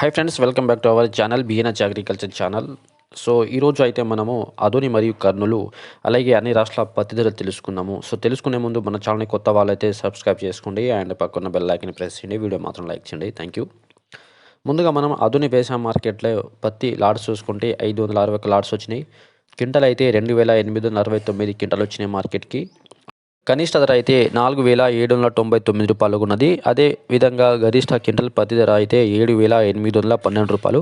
Hi friends welcome back to our channel BNH agriculture channel so ఈరోజు అయితే మనము అదుని మరియు కర్నూలు అలాగే అన్ని రాష్ట్రాల పత్తి ధరలు తెలుసుకుందాము సో తెలుసుకునే ముందు మన ఛానల్ని కొత్త వాళ్ళైతే సబ్స్క్రైబ్ చేసుకోండి అండ్ పక్కన బెల్ లైక్ని ప్రెస్ చేయండి. వీడియో మాత్రం లైక్ చేయండి. థ్యాంక్ యూ ముందుగా మనం అదుని వ్యవసాయ మార్కెట్లో పత్తి లాడ్స్ చూసుకుంటే ఐదు వందల అరవై ఒక లాడ్స్ వచ్చినాయి. క్వింటల్ అయితే రెండు వేల ఎనిమిది వందల అరవై తొమ్మిది క్వింటల్ వచ్చినాయి మార్కెట్కి. కనిష్ట ధర అయితే నాలుగు వేల ఏడు వందల తొంభై తొమ్మిది రూపాయలు ఉన్నది. అదే విధంగా గరిష్ట క్వింటల్ పత్తి ధర అయితే ఏడు వేల ఎనిమిది వందల పన్నెండు రూపాయలు.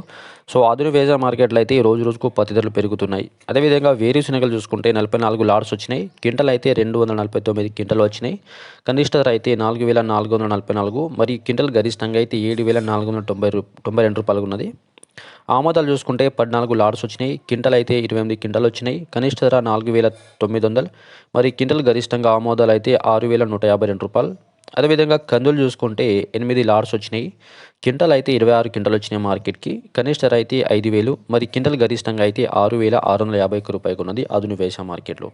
సో ఆధునిక వ్యవసాయ మార్కెట్లో అయితే రోజు రోజుకు పత్తి ధరలు పెరుగుతున్నాయి. అదేవిధంగా వేరుశనగలు చూసుకుంటే నలభై నాలుగు లాడ్స్ వచ్చినాయి. క్వింటల్ అయితే రెండు వందల నలభై తొమ్మిది క్వింటల్ వచ్చినాయి. కనిష్ట ధర అయితే నాలుగు వేల నాలుగు వందల నలభై నాలుగు. మరియు క్వింటల్ గరిష్టంగా అయితే ఏడు వేల నాలుగు వందల తొంభై తొంభై రెండు రూపాయలు ఉన్నది. ఆమోదాలు చూసుకుంటే పద్నాలుగు లాడ్స్ వచ్చినాయి కింటల్ అయితే ఇరవై ఎనిమిది కింటలు వచ్చినాయి కనిష్ట ధర నాలుగు వేల తొమ్మిది వందలు మరి కింటల్ గరిష్టంగా ఆమోదాలు అయితే ఆరు వేల నూట యాభై రెండు రూపాయలు. అదేవిధంగా కందులు చూసుకుంటే ఎనిమిది లాడ్స్ వచ్చినాయి కింటల్ అయితే ఇరవై ఆరు కింటలు వచ్చినాయి మార్కెట్కి కనిష్ట ధర అయితే ఐదు వేలు మరి కింటల్ గరిష్టంగా అయితే ఆరు వేల ఆరు వందల యాభై ఒక్క రూపాయలు ఉన్నది అదును వేసా మార్కెట్లో.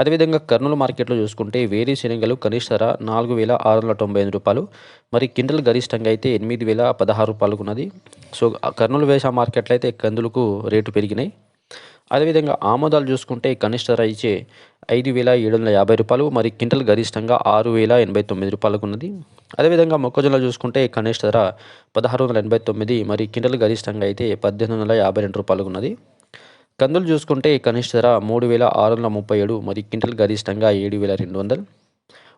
అదేవిధంగా కర్నూలు మార్కెట్లో చూసుకుంటే వేరే శనగలు కనిష్ట ధర నాలుగు వేల ఆరు వందల తొంభై ఎనిమిది రూపాయలు. మరి కింటల్ గరిష్టంగా అయితే ఎనిమిది వేల పదహారు రూపాయలకు ఉన్నది. సో కర్నూలు వేసా మార్కెట్లో అయితే కందులకు రేటు పెరిగినాయి. అదేవిధంగా ఆమోదాలు చూసుకుంటే కనిష్ట ధర ఇచ్చే ఐదు వేల ఏడు వందల యాభై రూపాయలు మరి క్వింటల్ గరిష్టంగా ఆరు వేల ఎనభై తొమ్మిది రూపాయలకు ఉన్నది. అదేవిధంగా మొక్కజొన్న చూసుకుంటే కనిష్ట ధర పదహారు వందల ఎనభై తొమ్మిది మరి క్వింటల్ గరిష్టంగా అయితే పద్దెనిమిది వందల యాభై రెండు రూపాయలకు ఉన్నది. కందులు చూసుకుంటే కనిష్ట ధర మూడు వేల ఆరు వందల ముప్పై ఏడు మరి క్వింటల్ గరిష్టంగా ఏడు వేల రెండు వందలు.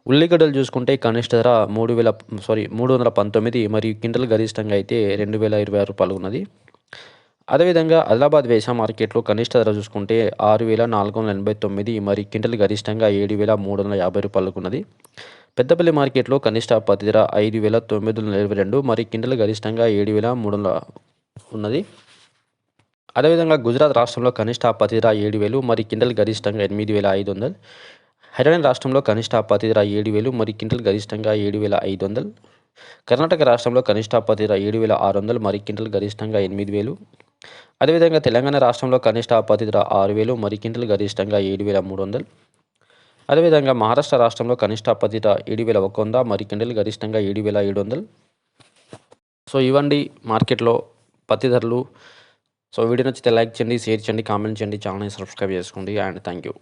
ఉల్లిగడ్డలు చూసుకుంటే కనిష్ట ధర మూడు వేల సారీ మూడు వందల పంతొమ్మిది మరియు క్వింటల్ గరిష్టంగా అయితే రెండు వేల ఇరవై ఆరు రూపాయలు ఉన్నది. అదేవిధంగా ఆదిలాబాద్ వేసా మార్కెట్లో కనిష్ట ధర చూసుకుంటే ఆరు వేల నాలుగు వందల ఎనభై తొమ్మిది మరి క్వింటల్ గరిష్టంగా ఏడు వేల మూడు వందల యాభై రూపాయలకు ఉన్నది. పెద్దపల్లి మార్కెట్లో కనిష్ట పత్తి ధర ఐదు వేల తొమ్మిది వందల ఇరవై రెండు మరి క్వింటల్ గరిష్టంగా ఏడు వేల మూడు వందల ఉన్నది. అదేవిధంగా గుజరాత్ రాష్ట్రంలో కనిష్ట పత్తి ఏడు వేలు మరి కిండల్ గరిష్టంగా ఎనిమిది వేల ఐదు వందలు. హర్యానా రాష్ట్రంలో కనిష్ట పత్తి ఏడు వేలు మరి కిండల్ గరిష్టంగా ఏడు వేల ఐదు వందలు. కర్ణాటక రాష్ట్రంలో కనిష్ట పత్తి ఏడు వేల ఆరు వందలు మరి కిండల్ గరిష్టంగా ఎనిమిది వేలు. అదేవిధంగా తెలంగాణ రాష్ట్రంలో కనిష్ట పత్తి ఆరు వేలు మరి కిండల్ గరిష్టంగా ఏడు వేల మూడు వందలు. అదేవిధంగా మహారాష్ట్ర రాష్ట్రంలో కనిష్ట పత్తి ఏడు వేల ఒక వంద మరి కిండల్ గరిష్టంగా ఏడు వేల ఏడు వందలు. సో ఇవ్వండి మార్కెట్లో పత్తి ధరలు. సో వీడియో నచ్చితే లైక్ చేయండి షేర్ చేయండి కామెంట్ చేయండి ఛానల్ని సబ్స్క్రైబ్ చేసుకోండి అండ్ థ్యాంక్ యూ